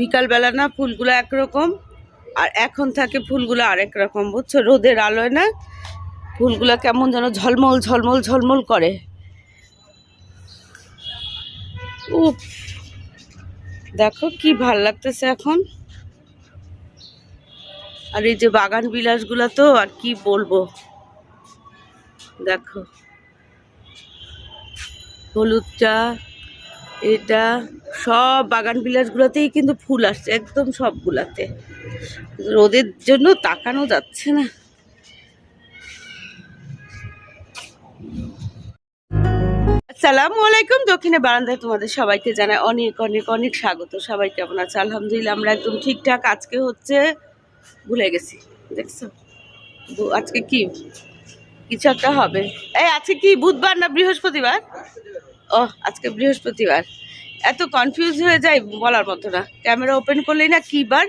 বিকালবেলা না ফুলগুলো একরকম, আর এখন থাকে ফুলগুলো আরেক রকম, বুঝছ? রোদের আলোয় না ফুলগুলো কেমন যেন ঝলমল ঝলমল ঝলমল করে। উফ, দেখো কি ভালো লাগতেছে এখন। আর এই যে বাগান বিলাসগুলো তো, আর কি বলব? দেখো। হলুদটা, এটা সব বাগান বিলাসগুলোতেই কিন্তু ফুল আসছে, একদম সবগুলাতে। রোদের জন্য তাকানো যাচ্ছে না। আসসালামু আলাইকুম, দক্ষিণে বারান্দায় তোমাদের সবাইকে জানায় অনেক অনেক অনেক স্বাগত। সবাই কেমন আছে? আলহামদুলিল্লাহ, আমরা একদম ঠিকঠাক। আজকে হচ্ছে, ভুলে গেছি, দেখছ? আজকে কি? কিছু একটা হবে। এই, আজকে কি? বুধবার না বৃহস্পতিবার? ও, আজকে বৃহস্পতিবার। এত কনফিউজ হয়ে যায় বলার মতো না। ক্যামেরা ওপেন করলেই না কী বার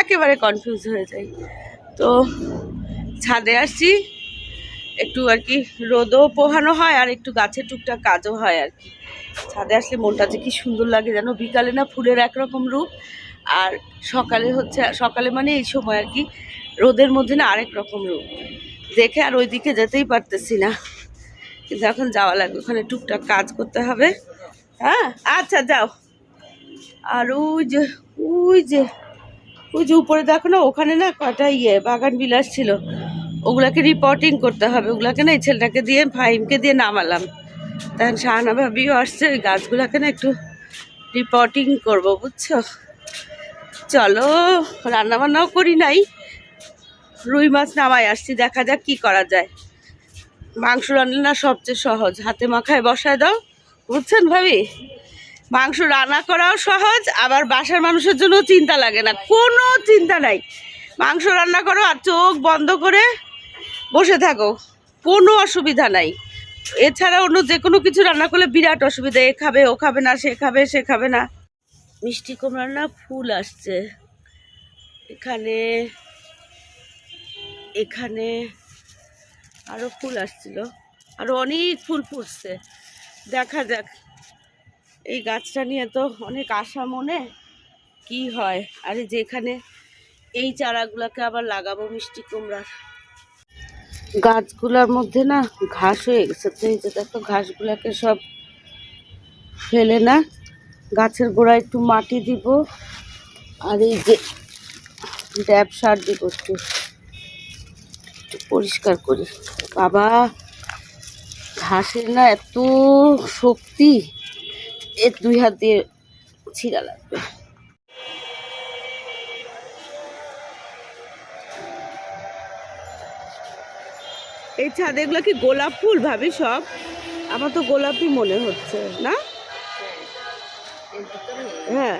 একেবারে কনফিউজ হয়ে যায় তো ছাদে আসছি, একটু আর কি রোদও পোহানো হয় আর একটু গাছের টুকটাক কাজও হয় আর কি। ছাদে আসলে মনটা যে কি সুন্দর লাগে যেন বিকালে না ফুলের একরকম রূপ আর সকালে হচ্ছে, সকালে মানে এই সময় আর কি রোদের মধ্যে না আরেক রকম রূপ। দেখে আর ওইদিকে যেতেই পারতেছি না। কিন্তু এখন যাওয়া লাগবে, ওখানে টুকটাক কাজ করতে হবে। হ্যাঁ? আচ্ছা যাও। আর ওই যে ওই যে ওই যে উপরে দেখো না, ওখানে না কটা ইয়ে বাগান বিলাস ছিল। ওগুলাকে রিপোর্টিং করতে হবে। ওগুলাকে না এই ছেলেটাকে দিয়ে ফাইমকে দিয়ে নামালাম। তখন শাহানা ভাবিও আসছে, ওই গাছগুলাকে না একটু রিপোর্টিং করব, বুঝছ? চলো রান্না বান্নাও করি নাই। রুই মাছ নামাই আসছি, দেখা যাক কি করা যায়। মাংস রান্না সবচেয়ে সহজ। হাতে মাখায় বসায় দাও। বুঝছেন ভাবি? মাংস রান্না করাও সহজ, আবার বাসার মানুষের জন্য চিন্তা লাগে না। কোনো চিন্তা নাই। মাংস রান্না করো আর চোখ বন্ধ করে বসে থাকো। কোনো অসুবিধা নাই। এছাড়া অন্য যে কোনো কিছু রান্না করলে বিরাট অসুবিধা। এ খাবে, ও খাবে না, সে খাবে সে খাবে না। মিষ্টি কুমড়ার না ফুল আসছে। এখানে এখানে আরও ফুল আসছিল। আরও অনেক ফুল ফুটছে। দেখা যাক। এই গাছটা নিয়ে তো অনেক আশা মনে। কি হয়? আরে যেখানে এই চারাগুলোকে আবার লাগাবো মিষ্টি কুমড়ার। গাছগুলোর মধ্যে না ঘাস হয়ে গেছে। তো এই যে দেখো ঘাসগুলোকে সব ফেলে না গাছের গোড়ায় একটু মাটি দিব। আর এই যে ড্যাব সার দিব একটু। পরিষ্কার করি। বাবা! ঘাসের না এত শক্তি এর দুই হাত দিয়ে ছিঁড়া লাগবে। এই ছাদে এগুলো কি গোলাপ ফুল ভাবি সব? আমার তো গোলাপই মনে হচ্ছে না? হ্যাঁ।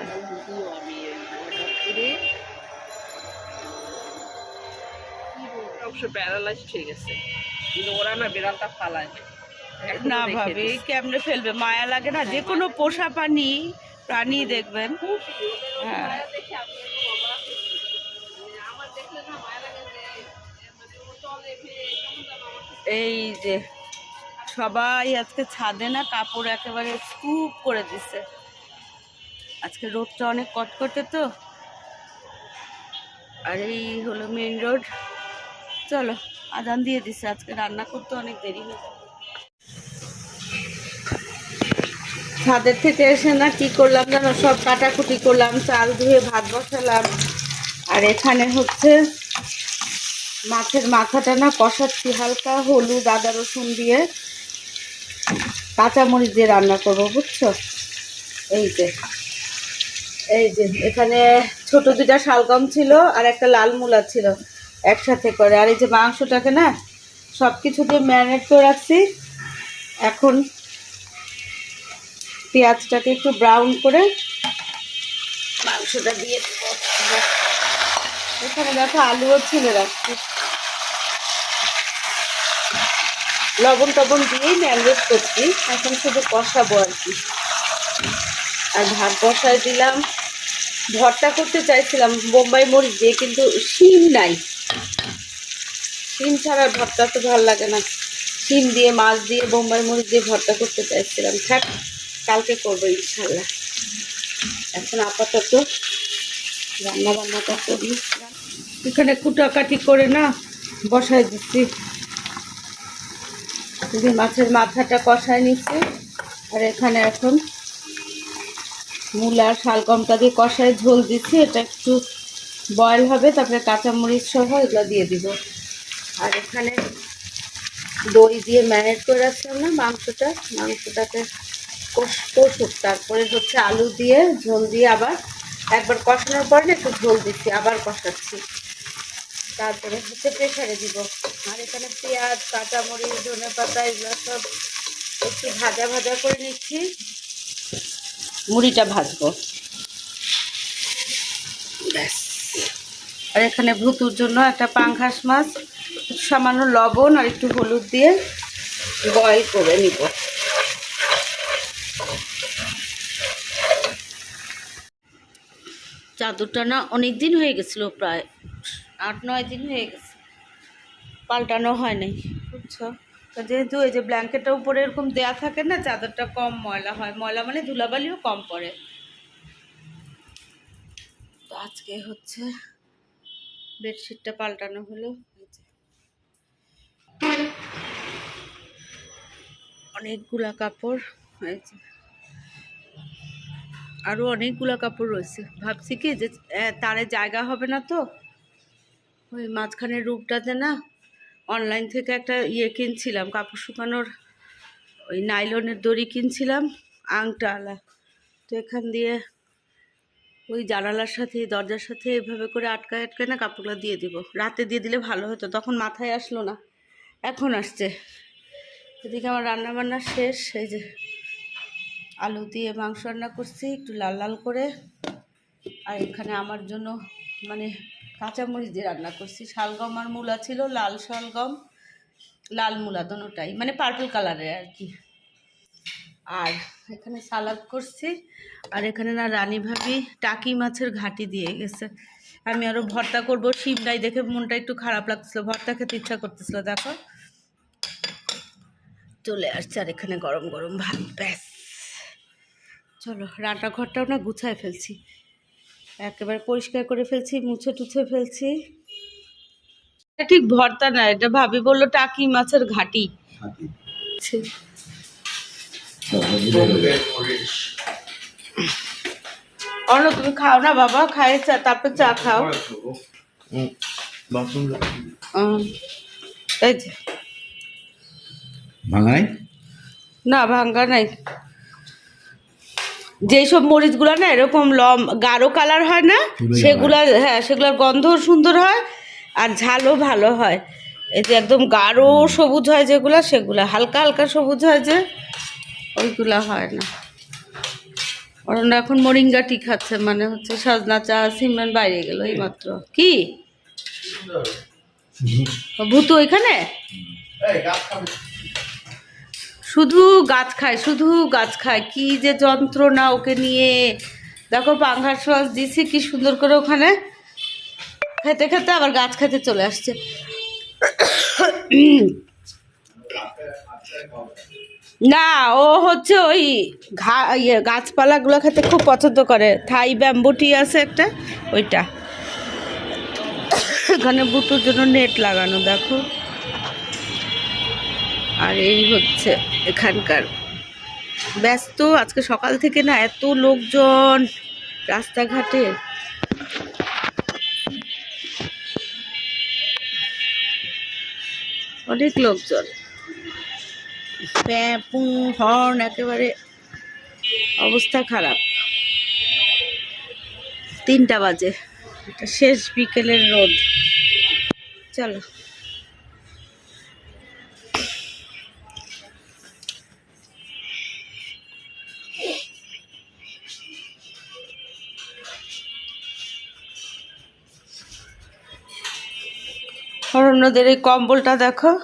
অবশ্য প্যারালাইজ ঠিক আছে। কিন্তু ওরা না বেড়ালটা ফালায় না ভাবি কেমনে ফেলবে? মায়া লাগে না? যে কোনো পোষা পানি প্রাণী দেখবেন। হ্যাঁ। এই যে সবাই আজকে ছাদে না কাপড় একেবারে স্কুপ করে দিছে। আজকে রোদটা অনেক কটকটে তো। আর এই হলো মেন রোড। চলো আদান দিয়ে দিছে। আজকে রান্না করতে অনেক দেরি হয়ে যাবে। ছাদের থেকে এসে না কি করলাম জানো? সব কাটাকুটি করলাম, চাল ধুয়ে ভাত বসালাম। আর এখানে হচ্ছে মাছের মাথাটা না কষাচ্ছি হালকা হলুদ, আদা, রসুন দিয়ে। কাঁচামরিচ দিয়ে রান্না করব, বুঝছ? এই যে এই যে, এখানে ছোট দুটা শালগম ছিল আর একটা লাল মূলা ছিল একসাথে করে। আর এই যে মাংসটাকে না সব কিছু দিয়ে ম্যারিনেট করে রাখছি। এখন পেঁয়াজটাকে একটু ব্রাউন করে মাংসটা দিয়ে দেবো। এখানে দেখো আলুও ছিলে রাখছি। লবণ টবণ দিয়েই ম্যারিনেট করছি। এখন শুধু কষাবো আর কি। আর ভাত বসায় দিলাম। ভর্তা করতে চাইছিলাম বোম্বাই মরিচ দিয়ে কিন্তু শিম নাই। শিম ছাড়া ভর্তা তো ভালো লাগে না। শিম দিয়ে মাছ দিয়ে বোম্বাই মরিচ দিয়ে ভর্তা করতে চাইছিলাম। থাক কালকে করব ইনশাল্লাহ এখন আপাতত রান্না বান্নাটা করি। এখানে কুটাকাটি করে না বসাই দিচ্ছি। যদি মাছের মাথাটা কষায় নিচ্ছি। আর এখানে এখন মূলা শালগমটা দিয়ে কষায় ঝোল দিচ্ছি। এটা একটু বয়েল হবে, তারপরে কাঁচামরিচ সহ এগুলো দিয়ে দিব। আর এখানে দই দিয়ে ম্যানেজ করে রাখছিলাম না মাংসটা। মাংসটাকে কষুক, তারপরে হচ্ছে আলু দিয়ে ঝোল দিয়ে আবার একবার কষানোর পরে একটু ঝোল দিচ্ছি, আবার কষাচ্ছি। তারপরে হচ্ছে প্রেশারে দিব। আর এখানে পেঁয়াজ, কাঁচামরিচ ধনে পাতা এগুলো সব একটু ভাজা ভাজা করে নিচ্ছি। মুড়িটা ভাজবো। ব্যাস। আর এখানে ভুতুর জন্য একটা পাঙ্খাস মাছ, সামান্য লবণ আর একটু হলুদ দিয়ে বয়েল করে নিব। চাদরটা না অনেক দিন হয়ে গেছিল, প্রায় আট, নয় দিন হয়ে গেছে। পাল্টানো হয় নাই। বুঝছ? তো যেহেতু এই যে ব্ল্যাঙ্কেটটা উপরে এরকম দেয়া থাকে না, চাদরটা কম ময়লা হয়। ময়লা মানে ধুলাবালিও কম পড়ে। তো আজকে হচ্ছে বেডশিটটা পাল্টানো হলো। অনেকগুলা কাপড় হয়েছে আরও অনেকগুলো কাপড় রয়েছে। ভাবছি কি যে তারে জায়গা হবে না তো। ওই মাঝখানের রূপটাতে না অনলাইন থেকে একটা ইয়ে কিনছিলাম, কাপড় শুকানোর ওই নাইলনের দড়ি কিনছিলাম আংটাওয়ালা তো এখান দিয়ে ওই জানালার সাথে, দরজার সাথে এভাবে করে আটকায় আটকায় না কাপড়গুলো দিয়ে দিব। রাতে দিয়ে দিলে ভালো হতো, তখন মাথায় আসলো না। এখন আসছে। এদিকে আমার রান্না বান্না শেষ, এই যে আলু দিয়ে মাংস রান্না করছি, একটু লাল লাল করে। আর এখানে আমার জন্য মানে কাঁচামরিচ দিয়ে রান্না করছি। শালগম আর মূলা ছিল, লাল শালগম, লাল মূলা দোনোটাই মানে পার্পল কালারের আর কি। আর এখানে সালাদ করছি। আর এখানে না রানী ভাবি টাকি মাছের ঘাটি দিয়ে গেছে। আমি আরও ভর্তা করব শিমটাই দেখে মনটা একটু খারাপ লাগছিল ভর্তা খেতে ইচ্ছা করতেছিল, দেখো। চলে আসছে আর এখানে গরম গরম ভাত, ব্যাস। চলো রান্নাঘরটাও না গুছায় ফেলছি। একেবারে পরিষ্কার করে ফেলছি মুছে টুছে ফেলছি। ঠিক ভর্তা না এটা ভাবি বলল টাকি মাছের ঘাটি। অন্য তুমি খাও না বাবা খাই চা তারপর চা খাও। এই যে। ভাঙা নাই? না ভাঙ্গা নাই। যেসব মরিচগুলো না এরকম লম গাঢ় কালার হয় না সেগুলা হ্যাঁ সেগুলোর গন্ধও সুন্দর হয় আর ঝালও ভালো হয়। এই যে একদম গাঢ় সবুজ হয় যেগুলো সেগুলো হালকা হালকা সবুজ হয় যে ওইগুলা হয় না। অরণ্য এখন মরিঙ্গা টি খাচ্ছে মানে হচ্ছে সজনা চা সিমরান বাইরে গেল এই মাত্র কি ভূতু ওইখানে? শুধু গাছ খায়, শুধু গাছ খায়। কি যে যন্ত্রণা ওকে নিয়ে। দেখো পাঙ্ঘার সস দিছি, কি সুন্দর করে ওখানে খেতে খেতে আবার গাছ খেতে চলে আসছে। না, ও হচ্ছে ওই ঘা ইয়ে গাছপালাগুলো খেতে খুব পছন্দ করে। থাই ব্যাম্বুটি আছে একটা, ওইটা। এখানে বুতুর জন্য নেট লাগানো, দেখো। আর এই হচ্ছে এখানকার। ব্যস্ত, আজকে সকাল থেকে না এত লোকজন রাস্তাঘাটে। অনেক লোকজন। প্যাঁপু, হর্ন, একেবারে অবস্থা খারাপ। তিনটা বাজে। শেষ বিকেলের রোদ। চলো। অরণ্যদের এই কম্বলটা দেখো।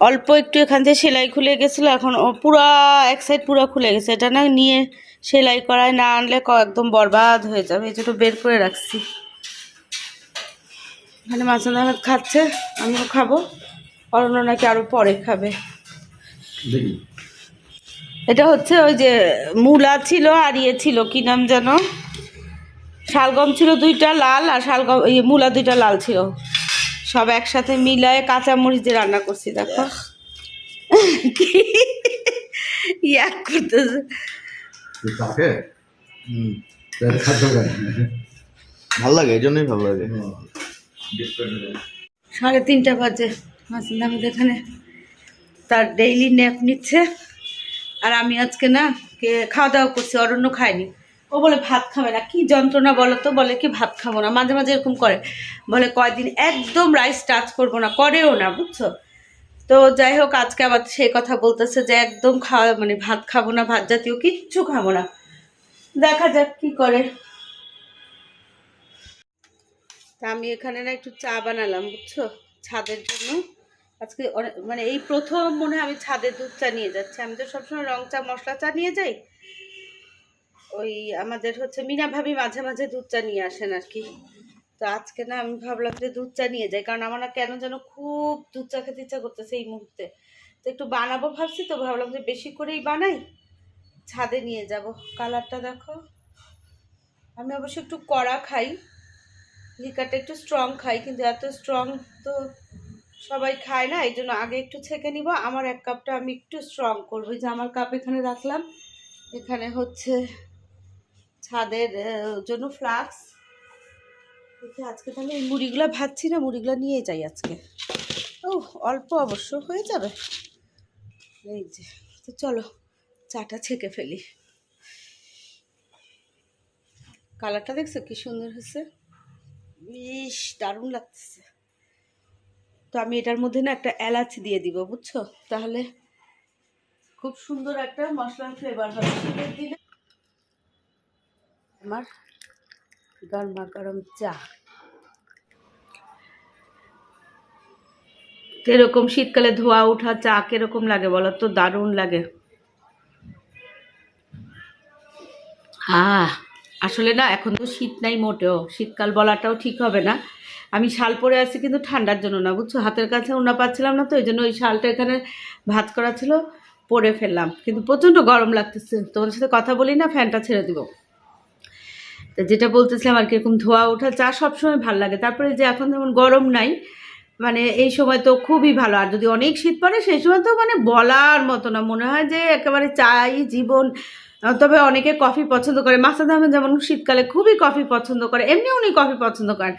অল্প একটু এখান থেকে সেলাই খুলে গেছিল এখন ও পুরা এক সাইড পুরো খুলে গেছে। এটা না নিয়ে সেলাই করায় না আনলে ক- একদম বরবাদ হয়ে যাবে। এই জন্য বের করে রাখছি। এখানে মাছের আহমেদ খাচ্ছে আমিও খাব। অরণ্য নাকি আরও পরে খাবে। এটা হচ্ছে ওই যে মূলা ছিল আর ইয়ে ছিল কি নাম যেন? শালগম ছিল দুইটা লাল আর শালগম এই মূলা দুইটা লাল ছিল। সব একসাথে মিলায় কাঁচা মরিচ দিয়ে রান্না করছি দেখো। ইয়াক করতেছে। তাকে? হুম খাদ্য কেন ভালো লাগে এই জন্যই ভালো লাগে। সাড়ে তিনটা বাজে এখানে তার ডেইলি ন্যাপ নিচ্ছে। আর আমি আজকে না কে খাওয়া দাওয়া করছি অরণ্য খায়নি। ও বলে, ভাত খাবে না। কি যন্ত্রণা বলো তো? বলে কি, ভাত খাব না। মাঝে মাঝে এরকম করে। বলে, কয়দিন একদম রাইস টাচ করব না। করেও না, বুঝছ? তো যাই হোক, আজকে আবার সেই কথা বলতেছে যে, একদম খাওয়া মানে ভাত খাব না, ভাত জাতীয় কিচ্ছু খাব না। দেখা যাক কি করে। তা আমি এখানে না একটু চা বানালাম, বুঝছ? ছাদের জন্য। আজকে মানে এই প্রথম মনে হয় আমি ছাদের দুধ চা নিয়ে যাচ্ছি। আমি তো সবসময় রং চা, মশলা চা নিয়ে যাই। ওই আমাদের হচ্ছে মিনা ভাবি মাঝে মাঝে দুধ চা নিয়ে আসেন আর কি। তো আজকে না আমি ভাবলাম যে দুধ চা নিয়ে যাই, কারণ আমার না কেন যেন খুব দুধ চা খেতে ইচ্ছা করতেছে এই মুহূর্তে। তো একটু বানাবো ভাবছি, তো ভাবলাম যে বেশি করেই বানাই। ছাদে নিয়ে যাব, কালারটা দেখো। আমি অবশ্য একটু কড়া খাই, লিকারটা একটু স্ট্রং খাই, কিন্তু এত স্ট্রং তো সবাই খায় না এই জন্য আগে একটু ছেঁকে নিব। আমার এক কাপটা আমি একটু স্ট্রং করব। যে আমার কাপ এখানে রাখলাম, এখানে হচ্ছে ছাদের জন্য ফ্লাক্স। দেখি আজকে তাহলে এই মুড়িগুলো ভাজছি না, মুড়িগুলো নিয়ে যাই আজকে। ও অল্প অবশ্য হয়ে যাবে। এই যে, তো চলো, চাটা ছেঁকে ফেলি। কালারটা দেখছ কি সুন্দর হয়েছে? ইস, দারুণ লাগতেছে। তো আমি এটার মধ্যে না একটা এলাচ দিয়ে দিব, বুঝছ? তাহলে খুব সুন্দর একটা মশলার ফ্লেভার হবে। শীতের দিনে আমার গরমা গরম চা। তো এরকম শীতকালে ধোয়া ওঠা চা কীরকম লাগে বলো তো? দারুণ লাগে। আহ, আসলে না, এখন তো শীত নাই মোটেও। শীতকাল বলাটাও ঠিক হবে না। আমি শাল পরে আছি কিন্তু ঠান্ডার জন্য না, বুঝছ? হাতের কাছে ওনা পাচ্ছিলাম না তো ওই জন্য ওই শালটা এখানে ভাত করা ছিল, পরে ফেললাম। কিন্তু প্রচণ্ড গরম লাগতেছে। তোমাদের সাথে কথা বলি না, ফ্যানটা ছেড়ে দিব। তো যেটা বলতেছিলাম আর কি, এরকম ধোয়া ওঠা চা সবসময় ভালো লাগে। তারপরে যে এখন যেমন গরম নাই মানে এই সময় তো খুবই ভালো। আর যদি অনেক শীত পড়ে, সেই সময় তো মানে বলার মতো না। মনে হয় যে একেবারে চাই জীবন তবে অনেকে কফি পছন্দ করে। মাসাদ আহমেদ যেমন শীতকালে খুবই কফি পছন্দ করে, এমনি উনি কফি পছন্দ করেন।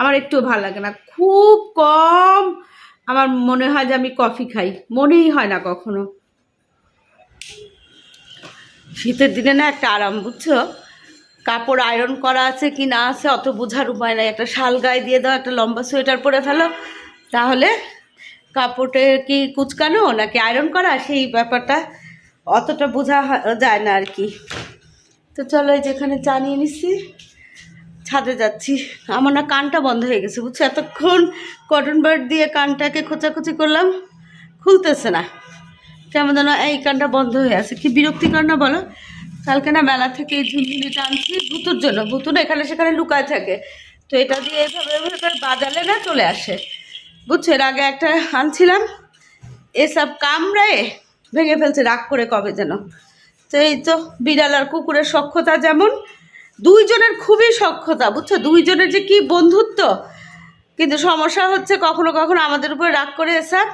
আমার একটু ভালো লাগে না। খুব কম আমার মনে হয় যে আমি কফি খাই। মনেই হয় না কখনো। শীতের দিনে না একটা আরাম, বুঝছ? কাপড় আয়রন করা আছে কি না আছে, অত বোঝার উপায় নাই। একটা শাল গায়ে দিয়ে দাও, একটা লম্বা সোয়েটার পরে ফেলো। তাহলে কাপড়ে কি কুচকানো নাকি আয়রন করা? সেই ব্যাপারটা অতটা বোঝা যায় না আর কি। তো চলো যেখানে চা নিয়ে নিচ্ছি। ছাদে যাচ্ছি। আমার না কানটা বন্ধ হয়ে গেছে, বুঝছ? এতক্ষণ কটন বার্ড দিয়ে কানটাকে খোঁচাখুচি করলাম, খুলতেছে না। কেমন যেন এই কানটা বন্ধ হয়ে আছে। কি বিরক্তিকর না বলো? কালকে না মেলা থেকে এই ঝুলঝুলিটা আনছি ভুতুর জন্য, ভুতুর এখানে সেখানে লুকায় থাকে। তো এটা দিয়ে এভাবে এভাবে বাজালে না চলে আসে। বুঝছ, এর আগে একটা আনছিলাম, এসব কামড়ায় ভেঙে ফেলছে রাগ করে কবে যেন। তো এই তো বিড়াল আর কুকুরের সক্ষতা যেমন, দুইজনের খুবই সক্ষতা, বুঝছ? দুইজনের যে কি বন্ধুত্ব, কিন্তু সমস্যা হচ্ছে কখনো কখনো আমাদের উপরে রাগ করে এসব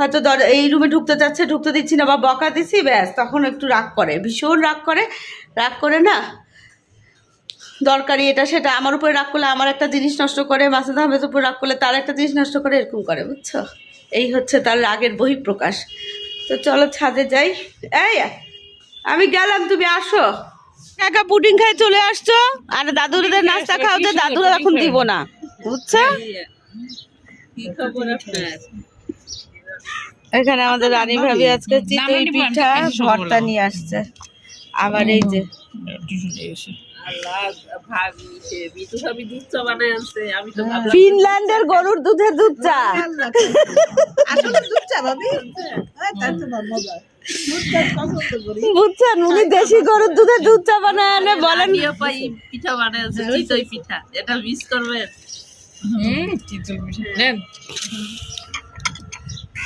হয়তো দর- এই রুমে ঢুকতে চাচ্ছে ঢুকতে দিচ্ছি না বা বকা দিচ্ছি ব্যাস তখন একটু রাগ করে ভীষণ রাগ করে রাগ করে না? দরকারি এটা সেটা আমার উপরে রাগ করলে আমার একটা জিনিস নষ্ট করে মাসুদ আহমেদের উপর রাগ করলে তার একটা জিনিস নষ্ট করে এরকম করে বুঝছ? এই হচ্ছে তার রাগের বহিঃপ্রকাশ। তো চলো ছাদে যাই। এই আমি গেলাম তুমি আসো। একা পুডিং খাই চলে আসছো? আর দাদুদের নাস্তা খাওয়াতে দাদুরা এখন দিব না বুঝছ? কি খবর আপনার? এখানে আমাদের রানী ভাবি আজকে চিতই পিঠা ভর্তা নিয়ে আসছে। আবার এই যে আল্লাহ ভাবি সে বিতু ভাবি দুধ চা বানায় আনছে আমি তো ভাবলাম ফিনল্যান্ডের গরুর দুধের দুধ চা বুঝছেন উনি দেশি গরুর দুধের দুধ চা বানায় আনে বলেন। পিঠা বানায় চিতই পিঠা এটা মিস করবেন? এবার ডেভেলপ মানে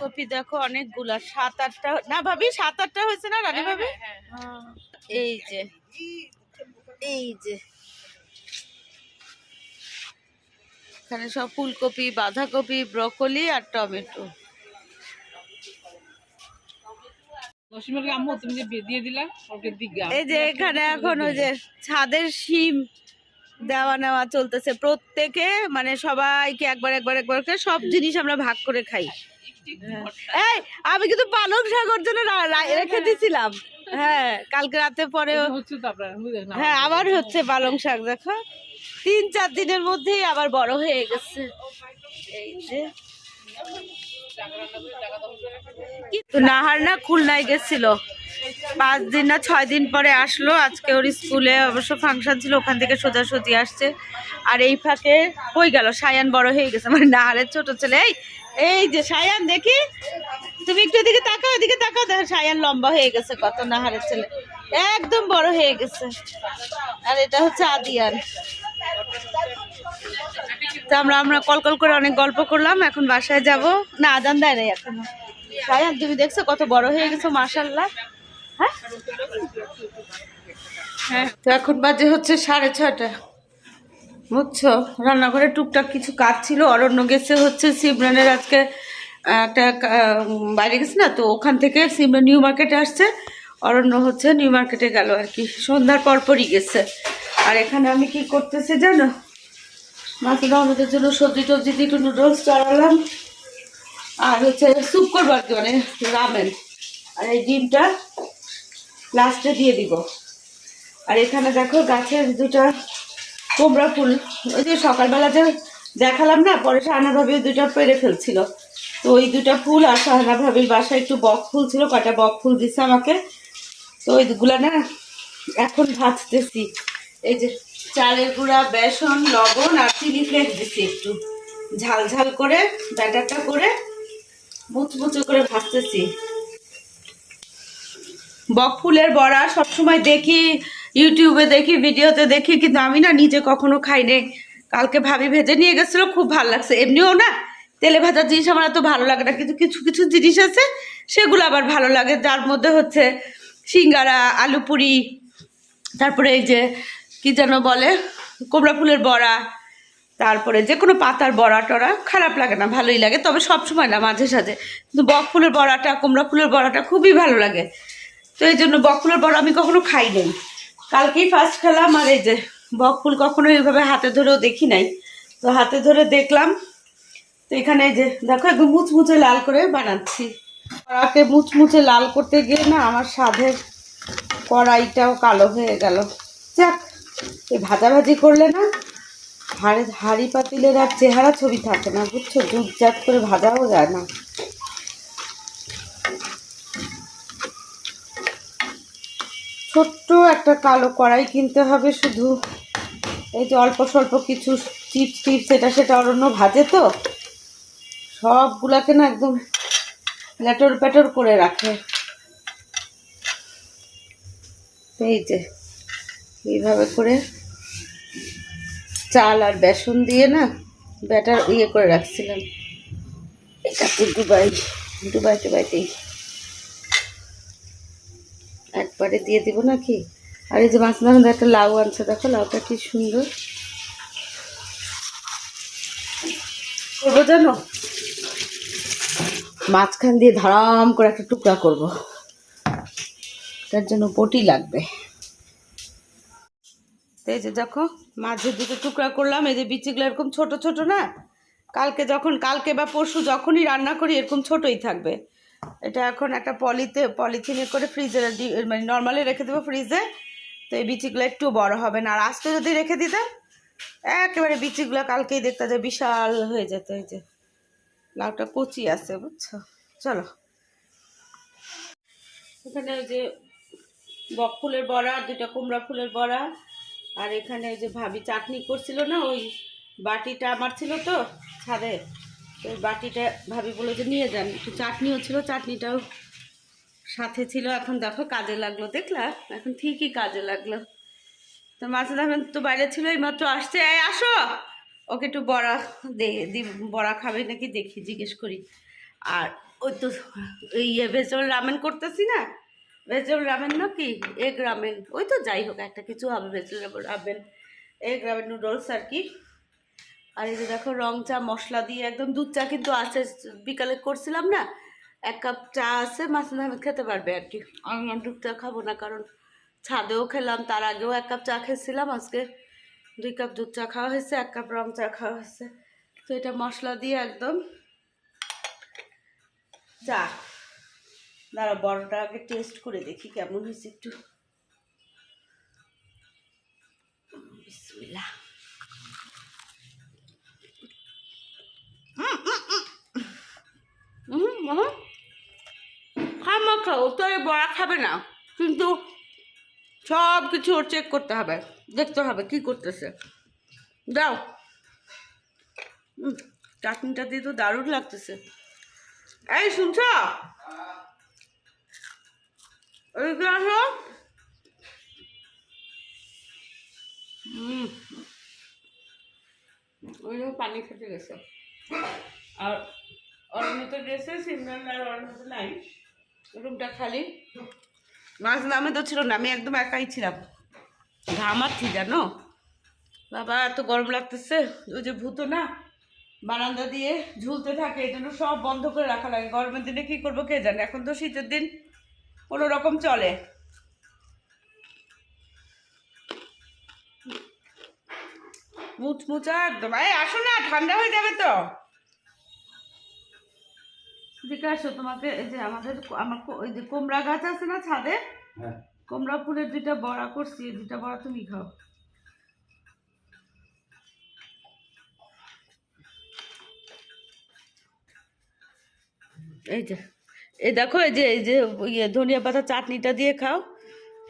কপি দেখো অনেকগুলা সাত আটটা না ভাবি সাত আটটা হয়েছে না রানী ভাবি? হ্যাঁ। এই যে এই যে। এখানে সব ফুলকপি বাঁধাকপি ব্রকলি আর টমেটো। এই যে এখানে এখন ওই যে ছাদের শিম দেওয়া নেওয়া চলতেছে। প্রত্যেকে মানে সবাইকে একবার একবার একবার করে সব জিনিস আমরা ভাগ করে খাই। এই আমি কিন্তু পালং শাকর জন্য রা- রা- রেখে দিছিলাম হ্যাঁ কালকে রাতে পরে হ্যাঁ আবার হচ্ছে পালং শাক দেখো। তিন চার দিনের মধ্যেই আবার বড় হয়ে গেছে। এই যে। তো নাহার না খুলনায় গেছিল। পাঁচ দিন না ছয় দিন পরে আসলো। আজকে ওর স্কুলে অবশ্য ফাংশন ছিল, ওখান থেকে সোজাসুজি আসছে। আর এই ফাঁকে হয়ে গেল? সায়ান বড় হয়ে গেছে। মানে নাহারের ছোট ছেলে, এই এই যে সায়ান, দেখি। তুমি একটু এদিকে তাকাও এদিকে তাকাও। দেখো, সায়ান লম্বা হয়ে গেছে, কত নাহারের ছেলে। একদম বড় হয়ে গেছে। আর এটা হচ্ছে আদিয়ান। আমরা আমরা কল কল করে অনেক গল্প করলাম, এখন বাসায় যাব। না, আদান দেয় নাই এখনও। সায়ান, তুমি দেখছ কত বড় হয়ে গেছো হ্যাঁ তো এখন বাজে হচ্ছে সাড়ে ছটা বুঝছ? রান্নাঘরে টুকটাক কিছু কাজ ছিল। অরণ্য গেছে হচ্ছে সিমরানের আজকে একটা বাইরে গেছে না, তো ওখান থেকে সিমরান নিউ মার্কেটে আসছে। অরণ্য হচ্ছে নিউ মার্কেটে গেল আর কি। সন্ধ্যার পরপরই গেছে। আর এখানে আমি কি করতেছি জানো? মাছের আমাদের জন্য সবজি টবজি দিয়ে একটু নুডলস চড়ালাম আর হচ্ছে স্যুপ করব আর কি মানে রামেন আর এই ডিমটা লাস্টে দিয়ে দিব। আর এখানে দেখো গাছের দুটা কুমড়া ফুল। ওই যে সকালবেলা যে দেখালাম না, পরে সাহানা ভাবি ওই দুটা পেরে ফেলছিল। তো ওই দুটা ফুল আর সাহানা ভাবির বাসায় একটু বক ফুল ছিল কটা বক ফুল দিছে আমাকে। তো ওইগুলা না এখন ভাজতেছি। এই যে চালের গুঁড়া, বেসন, লবণ আর চিনি ফ্লেক্স দিছি একটু। ঝাল ঝাল করে, ব্যাটারটা করে মুচমুচে করে ভাজতেছি। বক ফুলের বড়া সবসময় দেখি, ইউটিউবে দেখি, ভিডিওতে দেখি, কিন্তু আমি না নিজে কখনো খাই নাই কালকে ভাবি ভেজে নিয়ে গেছিল, খুব ভালো লাগছে। এমনিও না, তেলে ভাজার জিনিস আমার এত ভালো লাগে না, কিন্তু কিছু কিছু জিনিস আছে, সেগুলো আবার ভালো লাগে। যার মধ্যে হচ্ছে সিঙ্গারা, আলু পুরি, তারপরে এই যে, কি যেন বলে, কোমড়া ফুলের বড়া, তারপরে যে কোনো পাতার বড়া টড়া, খারাপ লাগে না, ভালোই লাগে। তবে সব সময় না, মাঝে সাঝে। কিন্তু বক ফুলের বড়াটা, কুমড়া ফুলের বড়াটা খুবই ভালো লাগে। তো এই জন্য বক ফুলের বড়া আমি কখনো খাই নাই। কালকেই ফার্স্ট খেলাম আর এই যে বক ফুল কখনো এইভাবে হাতে ধরেও দেখি নাই। তো হাতে ধরে দেখলাম। তো এখানে যে দেখো একদম মুচমুচে লাল করে বানাচ্ছি। কড়াকে মুচমুচে লাল করতে গিয়ে না আমার সাধের কড়াইটাও কালো হয়ে গেল। যাক এই ভাজাভাজি করলে না হাড়ে হাড়ি পাতিলের আর চেহারা ছবি থাকে না, বুঝছ? জুটজাট করে ভাজাও যায় না। ছোট্ট একটা কালো কড়াই কিনতে হবে শুধু। এই যে অল্প স্বল্প কিছু চিপস টিপস, এটা সেটা অরণ্য ভাজে তো। সবগুলাকে না একদম লেটর পেটর করে রাখে। এই যে, এইভাবে করে চাল আর বেসন দিয়ে না ব্যাটার ইয়ে করে রাখছিলাম। এটা তো দুবাই দুবাই টুবাইতেই একবারে দিয়ে দিব নাকি? আর এই যে মাছ মাছ একটা লাউ আনছে, দেখো লাউটা কি সুন্দর। করব জানো? মাঝখান দিয়ে ধারাম করে একটা টুকরা করব। তার জন্য বটি লাগবে। এই যে দেখো মাঝে দুটো টুকরা করলাম, এই যে বিচিগুলো এরকম ছোট ছোট না? কালকে যখন, কালকে বা পরশু যখনই রান্না করি, এরকম ছোটই থাকবে। এটা এখন একটা পলিতে, পলিথিনে করে ফ্রিজে মানে নর্মালি রেখে দেবো ফ্রিজে। তো এই বিচিগুলো একটু বড় হবে না। আর আস্তে যদি রেখে দিতাম, একেবারে বিচিগুলো কালকেই দেখতে যে বিশাল হয়ে যেত এই যে। লাউটা কচি আছে, বুঝছ? চলো। এখানে ওই যে বক ফুলের বড়া দুটা কুমড়া ফুলের বড়া, আর এখানে ওই যে ভাবি চাটনি করছিল না, ওই বাটিটা আমার ছিল তো ছাদে। তো বাটিটা ভাবি বলে যে নিয়ে যান। একটু চাটনিও ছিল, চাটনিটাও সাথে ছিল। এখন দেখো কাজে লাগল, দেখলা? এখন ঠিকই কাজে লাগল। তো মাসুদ আহমেদ তো বাইরে ছিল এই মাত্র আসছে। এই, আসো! ওকে একটু বড়া দে বড়া খাবে নাকি দেখি, জিজ্ঞেস করি। আর ওই তো ইয়ে ভেজিটেবল রামেন করতেছি না? ভেজিটেবল রামেন না কি এগ রামেন। ওই তো যাই হোক, একটা কিছু হবে vegetable ramen. Egg ramen noodles আর কি। আর এই যে দেখো, রং চা, মশলা দিয়ে একদম দুধ চা কিন্তু আছে। বিকালে করছিলাম না, এক কাপ চা আছে, মাসুদ আহমেদ খেতে পারবে আর কি। আমি দুধ চা খাব না, কারণ ছাদেও খেলাম, তার আগেও এক কাপ চা খেয়েছিলাম, আজকে দুই কাপ দুধ চা খাওয়া হয়েছে, এক কাপ রং চা খাওয়া হয়েছে। তো এটা মশলা দিয়ে একদম চা। দাঁড়া, বড়টা আগে টেস্ট করে দেখি কেমন হয়েছে একটু। বিসমিল্লাহ হুম মামা খাম খাও তো এই বড়া খাবে না, কিন্তু সব কিছু ওর চেক করতে হবে, দেখতে হবে কি করতেছে। দাও। চাটনিটা দিয়ে তো দারুণ লাগতেছে। এই, শুনছ? এদিকে আসো। ওই পানি খেতে গেছে। আর অরণ্য গেছে সিমরান আর অরণ্য তো নাই। রুমটা খালি। মাছ নামে তো ছিল না, আমি একদম একাই ছিলাম। ঘামাচ্ছি জানো? বাবা, এত গরম লাগতেছে। ওই যে ভূত না, বারান্দা দিয়ে ঝুলতে থাকে, এই জন্য সব বন্ধ করে রাখা লাগে। গরমের দিনে কি করব কে জানে? এখন তো শীতের দিন, কোনো রকম চলে। মুচমুচা একদম। এই আসো না ঠান্ডা হয়ে যাবে তো। দিকে তোমাকে এই যে আমাদের আমার ওই যে কুমড়া গাছ আছে না ছাদে? হ্যাঁ। কুমড়া ফুলের দুইটা বড়া করছি এই দুইটা বড়া তুমি খাও। এই যে এই দেখো এই যে এই যে ইয়ে ধনিয়া পাতা চাটনিটা দিয়ে খাও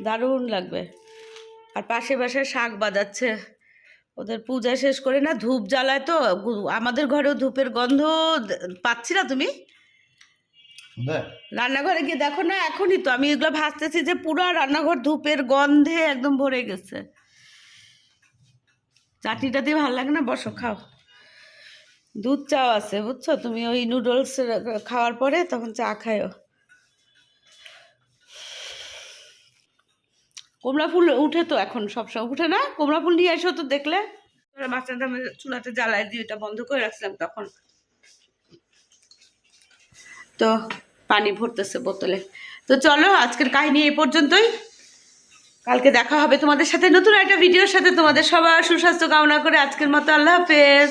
দারুণ লাগবে। আর পাশে পাশে শাক বাজাচ্ছে। ওদের পূজা শেষ করে না ধূপ জ্বালায় তো আমাদের ঘরেও ধূপের গন্ধ পাচ্ছি না তুমি? রান্নাঘরে গিয়ে দেখো না এখনই তো আমি এগুলো ভাসতেছি যে পুরো রান্নাঘর ধূপের গন্ধে একদম ভরে গেছে। চাটনিটা দিয়ে ভালো লাগে না? বসো খাও। দুধ চাও আছে বুঝছ? তুমি ওই নুডলস খাওয়ার পরে তখন চা খায়ও কুমড়া ফুল উঠে তো এখন সবসময় উঠে না? কুমড়া ফুল নিয়ে এসো তো দেখলে। মাছটা আমি চুলাতে জ্বালাই দিয়ে এটা বন্ধ করে রাখছিলাম তখন। তো পানি ভরতেছে বোতলে। তো চলো আজকের কাহিনী এই পর্যন্তই। কালকে দেখা হবে তোমাদের সাথে নতুন একটা ভিডিওর সাথে। তোমাদের সবার সুস্বাস্থ্য কামনা করে আজকের মতো আল্লাহ হাফেজ।